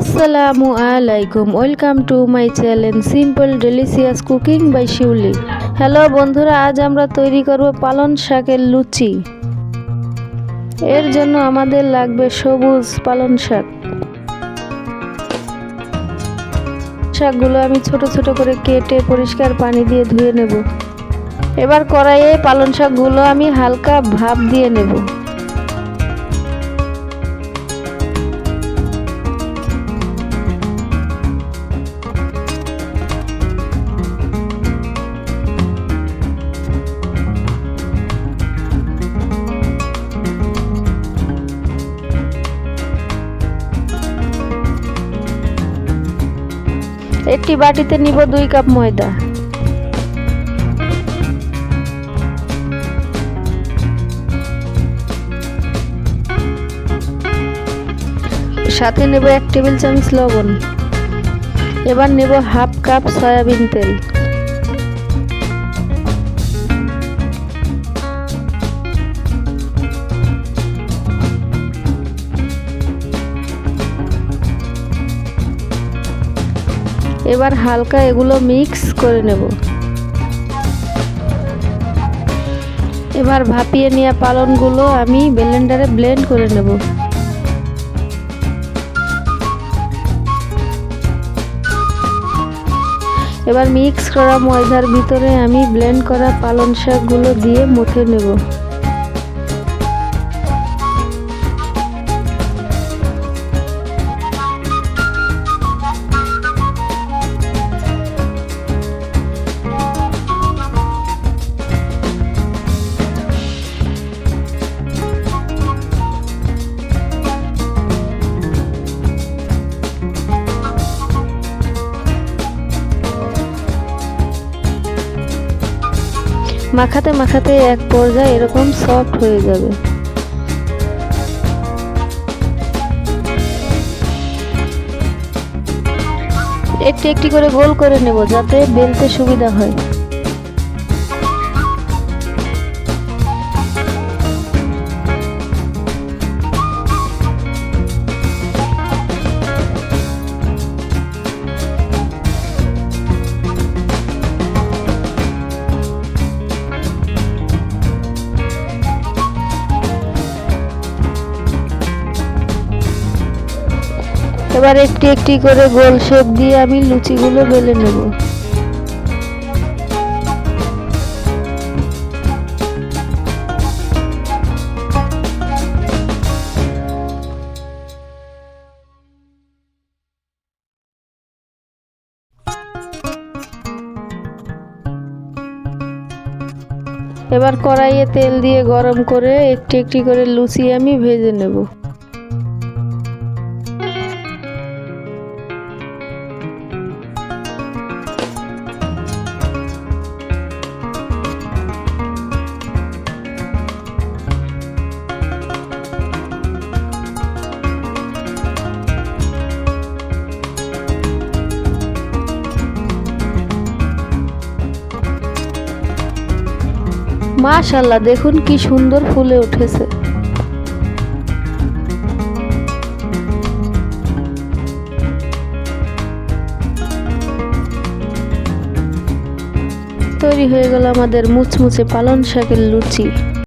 আসসালামু আলাইকুম, welcome to my channel simple delicious cooking by Shiuli. Hello বন্ধুরা, আজ আমরা তৈরি করব পালন শাকের লুচি। এর জন্য আমাদের লাগবে সবুজ পালন শাক। শাকগুলো আমি ছোট ছোট করে কেটে পরিষ্কার পানি দিয়ে ধুয়ে নেব। এবার কড়াইয়ে পালন শাকগুলো আমি হালকা ভাপ দিয়ে নেব। একটি বাটিতে নিব দুই কাপ ময়দা। সাথে নেব এক টেবিল চামচ লবণ। এবার নেব হাফ কাপ সয়াবিন তেল। এবার হালকা এগুলো মিক্স করে নেব। এবার ভাপিয়ে নেওয়া পালনগুলো আমি ব্লেন্ডারে ব্লেন্ড করে নেব। এবার মিক্স করা ময়দার ভিতরে আমি ব্লেন্ড করা পালন শাকগুলো দিয়ে মুঠে নেব। মাখাতে মাখাতে এক পর্যায়ে এরকম সফট হয়ে যাবে। একটি একটি করে গোল করে নেব যাতে বেলতে সুবিধা হয়। এবার একটি একটি করে গোল শেপ দিয়ে আমি লুচিগুলো বেলে নেব। এবার কড়াইয়ে তেল দিয়ে গরম করে একটি একটি করে লুচি আমি ভেজে নেব। মাশাল্লাহ দেখুন কি সুন্দর ফুলে উঠেছে। তৈরি হয়ে গেল আমাদের মুচমুচে পালন শাকের লুচি।